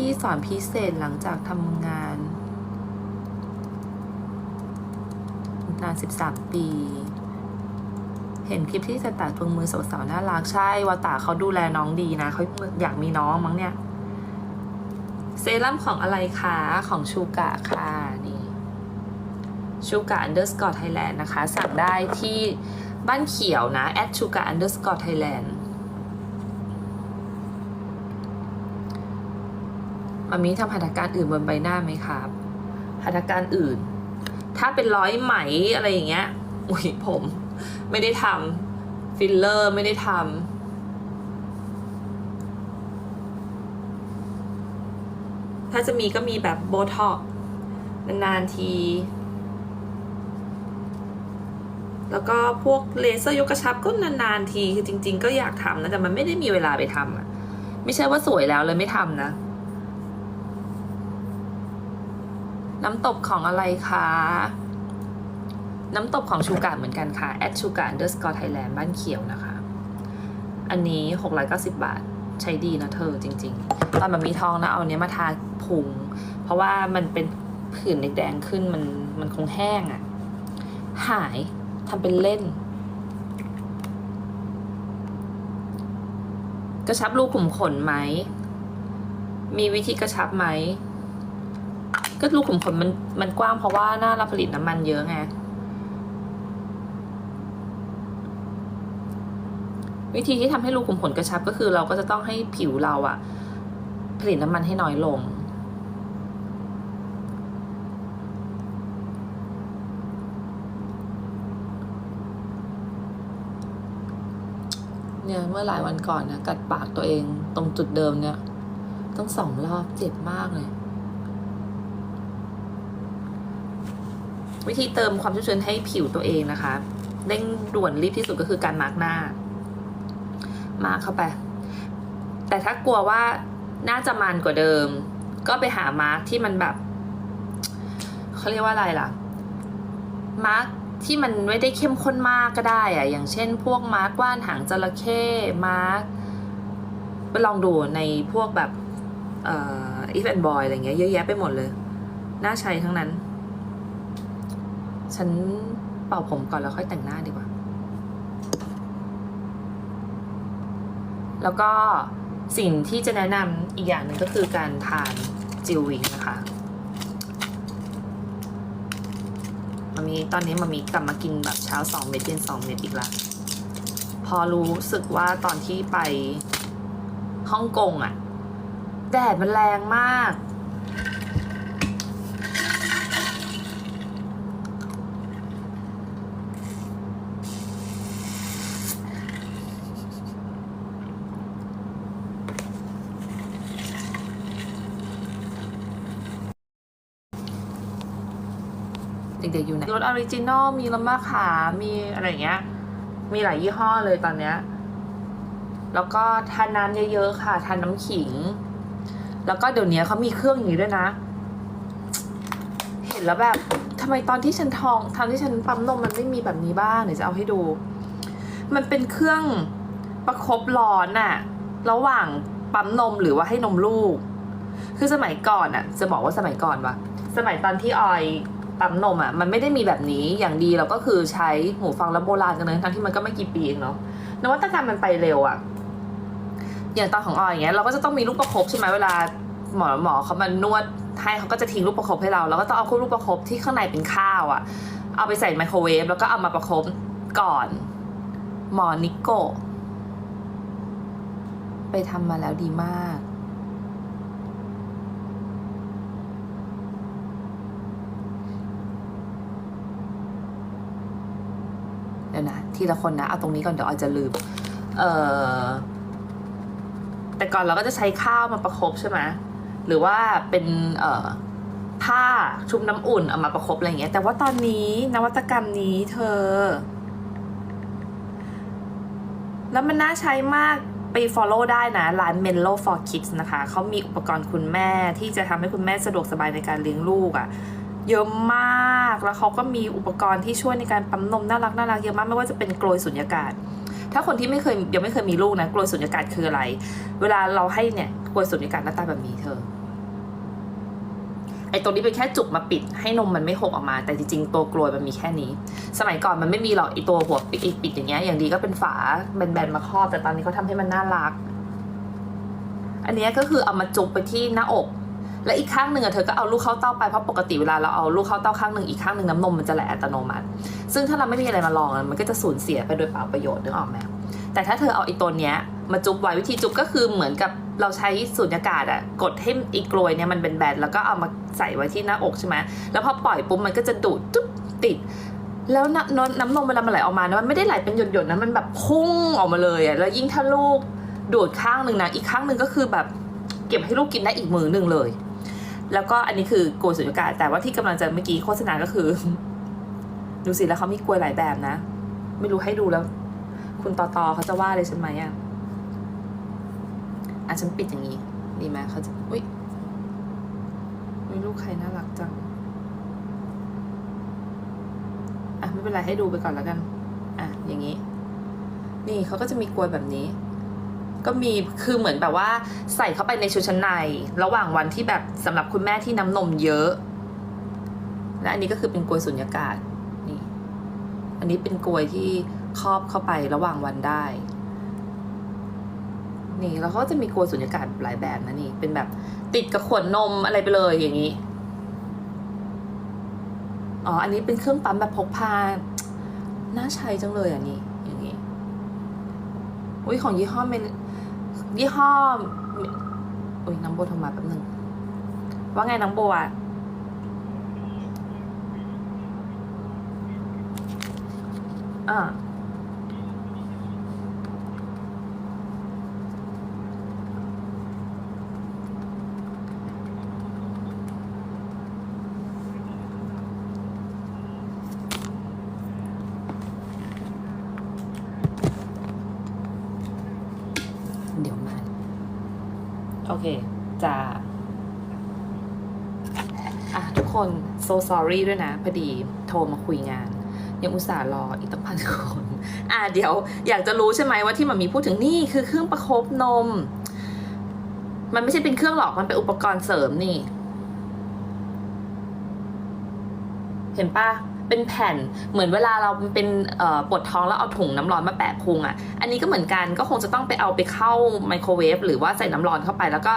พี่สอนพิเศษหลังจากทำงานนานสิบสามปี เห็นคลิปที่สตาร์พึงมือสาวๆน่ารักใช่วาตาเขาดูแลน้องดีนะเขาอยากมีน้องมั้งเนี่ย เซรั่มของอะไรคะของชูกะค่ะนี่ชูกะ underscore Thailand นะคะ สั่งได้ที่บ้านเขียวนะ at ชูกะ underscore Thailand มามีทำหัตถการอื่นบนใบหน้าไหมครับหัตถการอื่น ถ้าเป็นร้อยไหมอะไรอย่างเงี้ย อุ้ยผม ไม่ได้ทำฟิลเลอร์ไม่ได้ทำถ้าจะมีก็มีแบบโบท็อกนานๆที แล้วก็พวกเลเซอร์ยกกระชับก็นานๆที คือจริง ๆ ก็อยากทำนะ แต่มันไม่ได้มีเวลาไปทำอะไม่ใช่ว่าสวยแล้วเลยไม่ทำนะ น้ำตบของอะไรคะ น้ำตบของชูกะเหมือนกันค่ะ at ชูกะ underscore Thailand บ้านเขียวนะคะ อันนี้ 690 บาท ใช้ดีนะเธอจริง ๆ ตอนมันมีทองนะเอาเนี้ยมาทาพุง เพราะว่ามันเป็นผื่นแดงขึ้นมันมันคงแห้งอะ่ะ หายทำเป็นเล่น กระชับรูขุมขนไหม มีวิธีกระชับไหม ก็รูขุมขนมันมันกว้างเพราะว่าหน้าเราผลิตน้ำมันเยอะไง วิธีที่ทำให้รูขุมขนกระชับก็คือเราก็จะต้องให้ผิวเราอะผลิตน้ำมันให้น้อยลงเนี่ยเมื่อหลายวันก่อนนะกัดปากตัวเองตรงจุดเดิมเนี่ย ต้องสองรอบเจ็บมากเลย วิธีเติมความชุ่มชื้นให้ผิวตัวเองนะคะเร่งด่วนรีบที่สุดก็คือการมาร์กหน้า มาร์กเข้าไป แต่ถ้ากลัวว่าน่าจะมันกว่าเดิม ก็ไปหามาร์กที่มันแบบเขาเรียกว่าอะไรล่ะ มาร์กที่มันไม่ได้เข้มข้นมากก็ได้อะอย่างเช่น พวกมาร์กว่านหางจระเข้มาร์กไปลองดูในพวกแบบเอ่ออีฟแอนบอยอะไรเงี้ยเยอะแยะไปหมดเลย น่าใช้ทั้งนั้น ฉันเป่าผมก่อนแล้วค่อยแต่งหน้าดีกว่า แล้วก็สิ่งที่จะแนะนำอีกอย่างหนึ่งก็คือการทานจิววิงนะคะมันมีตอนนี้มันมีกลับมากินแบบเช้าสองเม็ดเย็นสองเม็ดอีกแล้วพอรู้สึกว่าตอนที่ไปฮ่องกงอะแดดมันแรงมาก ด็กๆอยู่ไหนรสออริจินอลมีรสมะขามมีอะไรอย่างเงี้ย มีหลายยี่ห้อเลยตอนเนี้ย แล้วก็ทานน้ำเยอะๆค่ะ ทานน้ำขิง แล้วก็เดี๋ยวนี้เขามีเครื่องอย่างนี้ด้วยนะ เห็นแล้วแบบทำไมตอนที่ฉันท้องตอนที่ฉันปั๊มนมมันไม่มีแบบนี้บ้างเดี๋ยวจะเอาให้ดู มันเป็นเครื่องประคบร้อนอะระหว่างปั๊มนมหรือว่าให้นมลูก คือสมัยก่อนอะจะบอกว่าสมัยก่อนวะสมัยตอนที่ออย ปั๊มนมอะมันไม่ได้มีแบบนี้อย่างดีเราก็คือใช้หูฟังแล้วโบราณกันเลยทั้งที่มันก็ไม่กี่ปีเองเนาะนวัตกรรมมันไปเร็วอะอย่างตอนของออยอย่างเงี้ยเราก็จะต้องมีลูกประคบใช่ไหมเวลาหมอหมอเขามานวดให้เขาก็จะทิ้งลูกประคบให้เราเราก็ต้องเอาคู่ลูกประคบที่ข้างในเป็นข้าวอะ เอาไปใส่ไมโครเวฟแล้วก็เอามาประคบก่อน หมอนิโกไปทำมาแล้วดีมาก ดี๋ยวนะ ทีละคนนะ เอาตรงนี้ก่อนเดี๋ยวออยจะลืม เอ่อ แต่ก่อนเราก็จะใช้ข้าวมาประคบใช่ไหมหรือว่าเป็นเอ่อผ้าชุบน้ำอุ่นเอามาประคบอะไรอย่างเงี้ย แต่ว่าตอนนี้นวัตกรรมนี้เธอ แล้วมันน่าใช้มากไป follow ได้นะ ร้าน Menlo for Kids นะคะ เขามีอุปกรณ์คุณแม่ที่จะทำให้คุณแม่สะดวกสบายในการเลี้ยงลูกอะ่ะ เยอะมาก แล้วเขาก็มีอุปกรณ์ที่ช่วยในการปั๊มนมน่ารักน่ารักเยอะมากไม่ว่าจะเป็นกลวยสุญญากาศ ถ้าคนที่ไม่เคยยังไม่เคยมีลูกนะกลวยสุญญากาศคืออะไร เวลาเราให้เนี่ยกลวยสุญญากาศหน้าตาแบบนี้เธอไอ้ตรงนี้เป็นแค่จุกมาปิดให้นมมันไม่หกออกมา แต่จริงๆตัวกลวยมันมีแค่นี้ สมัยก่อนมันไม่มีหรอกไอ้ตัวหัวปิดไอปิดอย่างเงี้ยอย่างดีก็เป็นฝาแบนๆมาครอบแต่ตอนนี้เขาทำให้มันน่ารัก อันนี้ก็คือเอามาจุกไปที่หน้าอก และอีกข้างหนึ่งอะเธอก็เอาลูกเข้าเต้าไปเพราะปกติเวลาเราเอาลูกเข้าเต้าข้างหนึ่งอีกข้างหนึ่งน้ำนมมันจะไหลอัตโนมัติ ซึ่งถ้าเราไม่มีอะไรมาลองมันก็จะสูญเสียไปโดยเปล่าประโยชน์นึกออกไหมแต่ถ้าเธอเอาไอ้ตัวเนี้ยมาจุบไว้วิธีจุบก็คือเหมือนกับเราใช้สูญญากาศอะกดให้อีกลวยเนี่ยมันเป็นแบนแล้วก็เอามาใส่ไว้ที่หน้าอกใช่ไหมแล้วพอปล่อยปุ๊บมันก็จะดูดจุ๊บติด แล้วน้ำนมน้ำนมเวลามันไหลออกมานะมันไม่ได้ไหลเป็นหยดๆนะมันแบบพุ่งออกมาเลยอะแล้วยิ่งถ้าลูกดูดข้างหนึ่งนะอีกข้างหนึ่งก็คือแบบเก็บให้ลูกกินได้อีกมือหนึ่งเลย แล้วก็อันนี้คือกลวสุญญากาศแต่ว่าที่กำลังจะเมื่อกี้โฆษณาก็คือ ดูสิแล้วเขามีกลวยหลายแบบนะ ไม่รู้ให้ดูแล้ว คุณต่อตอเขาจะว่าเลยใช่ไหมอะอะฉันปิดอย่างนี้ดีไหมเขาจะอุ้ยอุ้ยลูกใครน่ารักจังอะไม่เป็นไรให้ดูไปก่อนแล้วกัน อะอย่างนี้ นี่เขาก็จะมีกลวยแบบนี้ ก็มีคือเหมือนแบบว่าใส่เข้าไปในชุดชั้นใน ระหว่างวันที่แบบสำหรับคุณแม่ที่น้ำนมเยอะ และอันนี้ก็คือเป็นกลวยสุญญากาศนี่ อันนี้เป็นกลวยที่ครอบเข้าไประหว่างวันได้ นี่แล้วเขาก็จะมีกลวยสุญญากาศหลายแบบนะนี่ เป็นแบบติดกับขวดนมอะไรไปเลยอย่างนี้อ๋อ อันนี้เป็นเครื่องปั๊มแบบพกพา น่าใช้จังเลยอะนี่อย่างนี้ อุ้ยของยี่ห้อเมน ยี่ห้ออุ้ยน้องโบโทรมาแป๊บหนึงว่าไงน้องโบอะอ่า เดี๋ยวมา โอเค จะอะทุกคน so sorry ด้วยนะ พอดีโทรมาคุยงาน ยังอุตส่าห์รออีกตั้งพันคน อะเดี๋ยวอยากจะรู้ใช่ไหมว่าที่มันมีพูดถึงนี่คือเครื่องประคบนม มันไม่ใช่เป็นเครื่องหรอกมันเป็นอุปกรณ์เสริมนี่ เห็นปะ เป็นแผ่นเหมือนเวลาเราเป็นปวดท้องแล้วเอาถุงน้ำร้อนมาแปะพุงอะ่ะ อันนี้ก็เหมือนกันก็คงจะต้องไปเอาไปเข้าไมโครเวฟหรือว่าใส่น้ำร้อนเข้าไป แล้วก็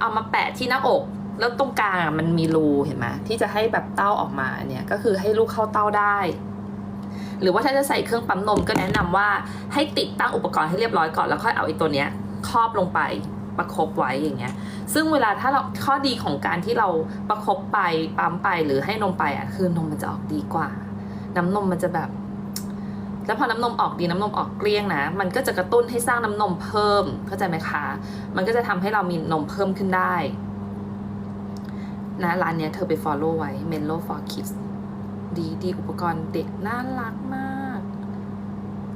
เอามาแปะที่หน้าอก แล้วตรงกลางมันมีรูเห็นไหมที่จะให้แบบเต้าออกมาเนี้ยก็คือให้ลูกเข้าเต้าได้ หรือว่าถ้าจะใส่เครื่องปั๊มนมก็แนะนำว่าให้ติดตั้งอุปกรณ์ให้เรียบร้อยก่อนแล้วค่อยเอาไอ้ตัวเนี้ยครอบลงไป ประคบไว้อย่างเงี้ย ซึ่งเวลาถ้าเราข้อดีของการที่เราประคบไปปั๊มไปหรือให้นมไปอะคือนมมันจะออกดีกว่า น้ำนมมันจะแบบ แล้วพอน้ำนมออกดีน้ำนมออกเกลี้ยงนะ มันก็จะกระตุ้นให้สร้างน้ำนมเพิ่มเข้าใจไหมคะ มันก็จะทำให้เรามีนมเพิ่มขึ้นได้นะร้านเนี้ยเธอไป follow ไว้ Menlo for Kids ดีดีอุปกรณ์เด็กน่ารักมาก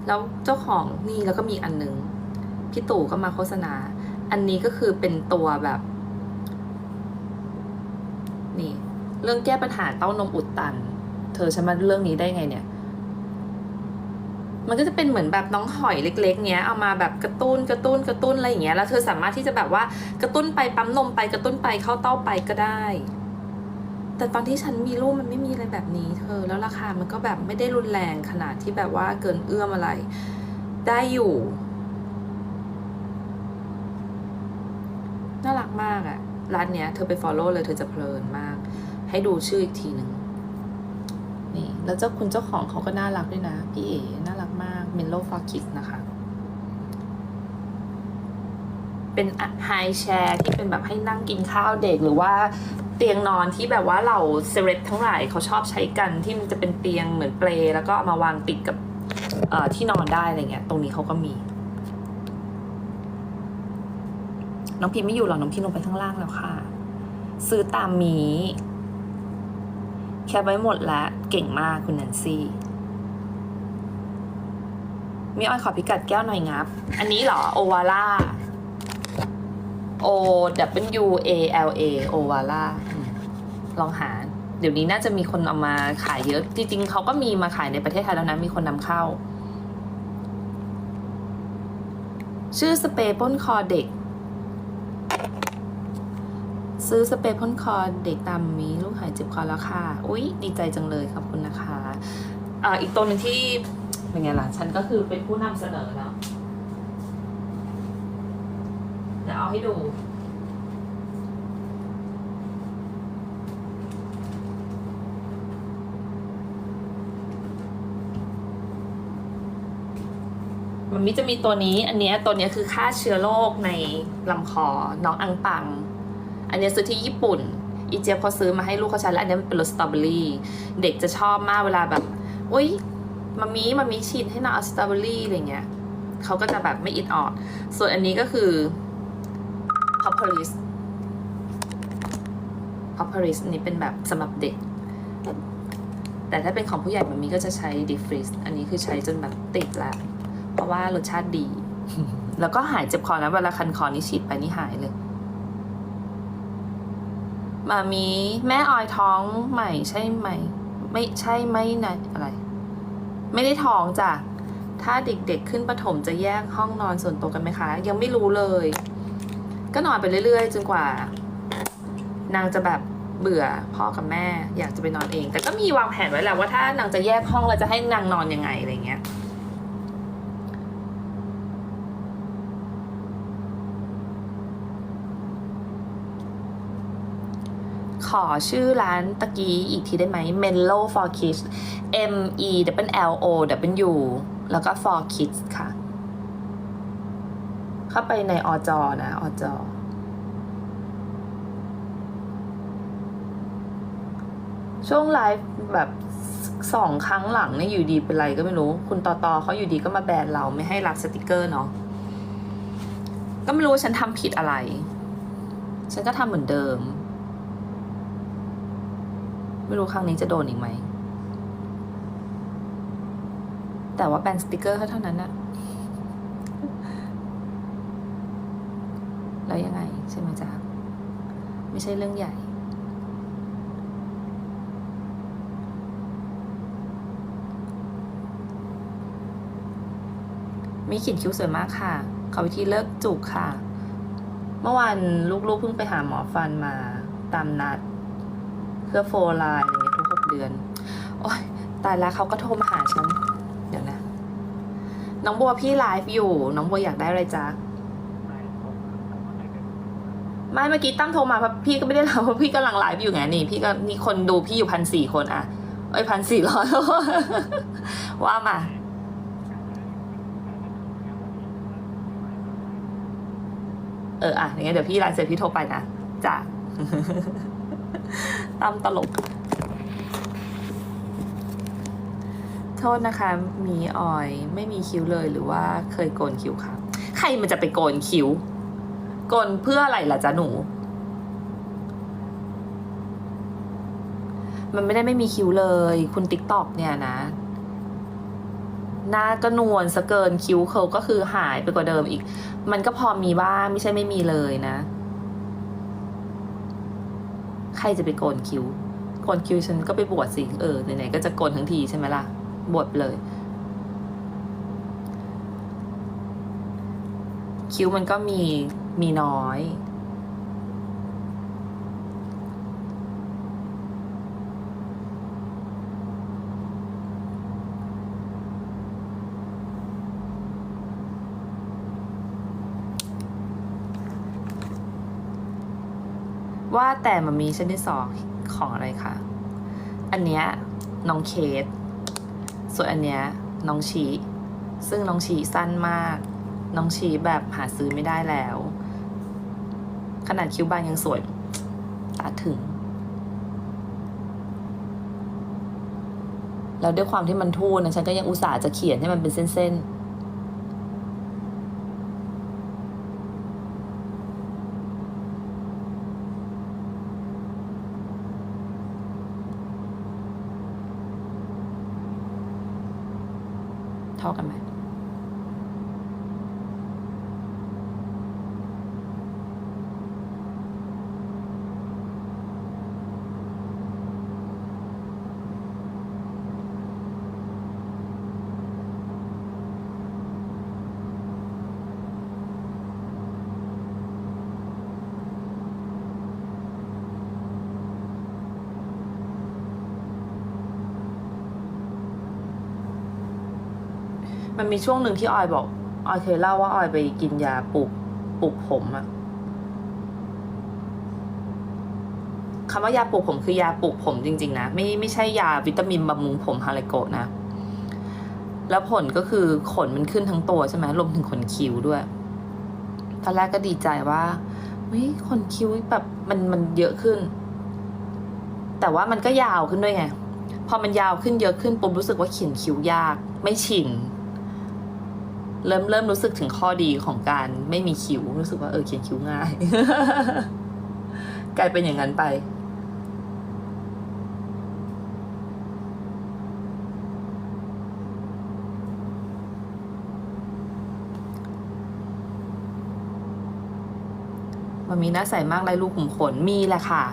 แล้วเจ้าของนี่แล้วก็มีอันหนึง พี่ตู่ก็มาโฆษณา อันนี้ก็คือเป็นตัวแบบ นี่ เรื่องแก้ปัญหาเต้านมอุดตัน เธอฉันมาเรื่องนี้ได้ไงเนี่ย มันก็จะเป็นเหมือนแบบน้องหอยเล็ก ๆ เนี้ย เอามาแบบกระตุ้นกระตุ้นกระตุ้นอะไรอย่างเงี้ย แล้วเธอสามารถที่จะแบบว่ากระตุ้นไปปั๊มนมไปกระตุ้นไปเข้าเต้าไปก็ได้ แต่ตอนที่ฉันมีลูกมันไม่มีอะไรแบบนี้ เธอ แล้วราคามันก็แบบไม่ได้รุนแรงขนาดที่แบบว่าเกินเอื้อมอะไร ได้อยู่ น่ารักมากอะร้านเนี้ยเธอไป follow เลยเธอจะเพลินมาก ให้ดูชื่ออีกทีหนึ่งนี่แล้วเจ้าคุณเจ้าของเขาก็น่ารักด้วยนะ พี่เอ๋น่ารักมาก Menlo for Kids นะคะ เป็นไฮแชร์ที่เป็นแบบให้นั่งกินข้าวเด็กหรือว่าเตียงนอนที่แบบว่าเราเซเลบทั้งหลายเขาชอบใช้กันที่มันจะเป็นเตียงเหมือนเปลแล้วก็มาวางติดกับเอ่อที่นอนได้อะไรเงี้ย ตรงนี้เขาก็มี น้องพิมไม่อยู่หรอกน้องพิมลงไปข้างล่างแล้วค่ะ ซื้อตามมีแคปไว้หมดแล้วเก่งมากคุณแนนซี่มีอ้อยขอพิกัดแก้วหน่อยงับ อันนี้เหรอ โอวาล่า O W A L A โอวาล่าลองหา เดี๋ยวนี้น่าจะมีคนเอามาขายเยอะ จริงๆเขาก็มีมาขายในประเทศไทยแล้วนะ มีคนนำเข้า ชื่อสเปรย์ป้นคอเด็ก ซื้อสเปรย์พ่นคอเด็กตามมีลูกหายเจ็บคอแล้วค่ะ อุ๊ย ดีใจจังเลยขอบคุณนะคะอ่าอีกตัวหนึงที่เป็นไงล่ะ ฉันก็คือเป็นผู้นำเสนอแล้วเดี๋ยวเอาให้ดูมันมิจะมีตัวนี้ อันเนี้ยตัวเนี้ยคือฆ่าเชื้อโรคในลำคอน้องอังปัง อันนี้ซื้อที่ญี่ปุ่น อีเจี๊ยบเขาซื้อมาให้ลูกเขาใช้แล้วอันนี้มันเป็นรสสตรอเบอรี่เด็กจะชอบมากเวลาแบบอุ้ยมามีมามีฉีดให้น้องเอาสตรอเบอรี่อะไรเงี้ยเขาก็จะแบบไม่อิดออดส่วนอันนี้ก็คือ p o p p a r i s p o p p a r i s อันนี้เป็นแบบสำหรับเด็ก แต่ถ้าเป็นของผู้ใหญ่แบบนี้ก็จะใช้ดิฟริสอันนี้คือใช้จนแบบติดแล้วเพราะว่ารสชาติดี แล้วก็หายเจ็บคอนะเวลาคันคอนี่ฉีดไปนี่หายเลย มามีแม่ออยท้องใหม่ใช่ไหม ไม่ใช่ไหมนะอะไร ไม่ได้ท้องจ้ะถ้าเด็กๆขึ้นประถมจะแยกห้องนอนส่วนตัวกันไหมคะ ยังไม่รู้เลย ก็นอนไปเรื่อยๆจนกว่า นางจะแบบเบื่อพ่อกับแม่ อยากจะไปนอนเอง แต่ก็มีวางแผนไว้แล้วว่าถ้านางจะแยกห้องแล้วจะให้นางนอนยังไงอะไรเงี้ย ขอชื่อร้านตะกี้อีกทีได้ไหม Menlo for Kids M E W L O W แล้วก็ for Kids ค่ะ เข้าไปในอจอนะอจอช่วงไลฟ์แบบสองครั้งหลังเนี่ยอยู่ดีเป็นไรก็ไม่รู้ คุณต่อตอเขาอยู่ดีก็มาแบนเราไม่ให้รับสติกเกอร์เนาะก็ไม่รู้ว่าฉันทำผิดอะไร ฉันก็ทำเหมือนเดิม ไม่รู้ครั้งนี้จะโดนอีกไหม แต่ว่าแบนสติกเกอร์แค่เท่านั้นอะแล้วยังไงใช่ไหมจ๊ะไม่ใช่เรื่องใหญ่ มีขีดคิ้วสวยมากค่ะเขาวิธีเลิกจุกค่ะ เมื่อวานลูกๆเพิ่งไปหาหมอฟันมาตามนัด เพื่อโฟร์ไลน์อะไรเงี้ยทุกหกเดือน โอ๊ยตายแล้วเขาก็โทรมาหาฉัน เดี๋ยวนะ น้องบัวพี่ไลฟ์อยู่ น้องบัวอยากได้อะไรจ๊ะไม่เมื่อกี้ตั้มโทรมาเพราะพี่ก็ไม่ได้ไลฟ์เพราะพี่กำลังไลฟ์อยู่ไงนี่ พี่ก็นี่คนดูพี่อยู่พันสี่คนอะเอ้ยพันสี่ร้อยว่ามาเอออะอย่างเงั้นเดี๋ยวพี่ไลฟ์เสร็จพี่โทรไปนะจ้ะ ตั้มตลก โทษนะคะ มีออย ไม่มีคิ้วเลยหรือว่าเคยโกนคิ้วครับใครมันจะไปโกนคิ้ว โกนเพื่ออะไรล่ะจ๊ะหนู มันไม่ได้ไม่มีคิ้วเลย คุณติ๊กตอกเนี่ยนะหน้าก็นวลสะเกินคิ้วเขาก็คือหายไปกว่าเดิมอีก มันก็พอมีบ้างไม่ใช่ไม่มีเลยนะ ใครจะไปโกนคิ้วโกนคิ้วฉันก็ไปบวชสิเออไหนๆก็จะโกนทั้งทีใช่ไหมล่ะบวชเลย คิ้วมันก็มีมีน้อย ว่าแต่มันมีชนิดสองของอะไรคะ อันเนี้ยน้องเคส ส่วนอันเนี้ยน้องชีซึ่งน้องชีสั้นมาก น้องชีแบบหาซื้อไม่ได้แล้ว ขนาดคิ้วบานยังสวยตาถึง แล้วด้วยความที่มันทู่นะฉันก็ยังอุตส่าห์จะเขียนให้มันเป็นเส้นๆ เท่ากันไหม มันมีช่วงหนึ่งที่ออยบอก ออยเคยเล่าว่าออยไปกินยาปลุกปลุกผมอะคำว่ายาปลุกผมคือยาปลุกผมจริง ๆ นะ ไม่ไม่ใช่ยาวิตามินบำรุงผมฮาเลโกะนะ แล้วผลก็คือขนมันขึ้นทั้งตัวใช่ไหมรวมถึงขนคิ้วด้วยตอนแรกก็ดีใจว่าวิขนคิ้วแบบมันมันเยอะขึ้น แต่ว่ามันก็ยาวขึ้นด้วยไง พอมันยาวขึ้นเยอะขึ้นปุ๊บรู้สึกว่าเขียนคิ้วยาก ไม่ชิน เริ่มเริ่มรู้สึกถึงข้อดีของการไม่มีคิ้วรู้สึกว่าเออเขียนคิ้วง่าย กลายเป็นอย่างนั้นไป มันมีหน้าใสมากไรลูกขุมขนมีแหละค่ะ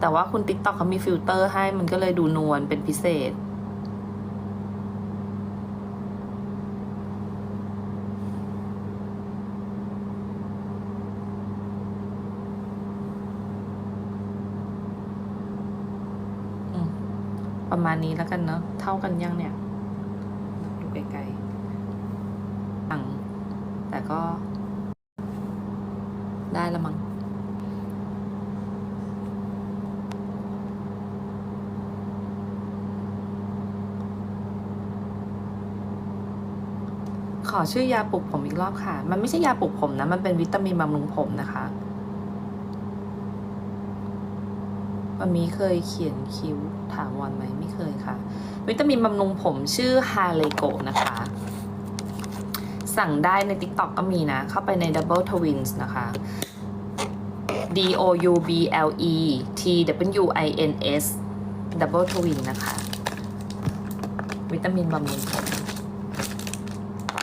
แต่ว่าคุณติ๊กต็อกเขามีฟิลเตอร์ให้มันก็เลยดูนวลเป็นพิเศษ ประมาณนี้แล้วกันเนอะเท่ากันยังเนี่ยดูไกลๆอังแต่ก็ ได้ละมั้งขอชื่อยาปลุกผมอีกรอบค่ะ มันไม่ใช่ยาปลุกผมนะ มันเป็นวิตามินบำรุงผมนะคะ มันมีเคยเขียนคิ้วถามวันไหมไม่เคยค่ะ วิตามินบำรุงผมชื่อฮาเลโกนะคะ สั่งได้ใน TikTok ก็มีนะ เข้าไปใน Double Twins นะคะ D O U B L E T W I N S Double Twin นะคะ วิตามินบำรุงผม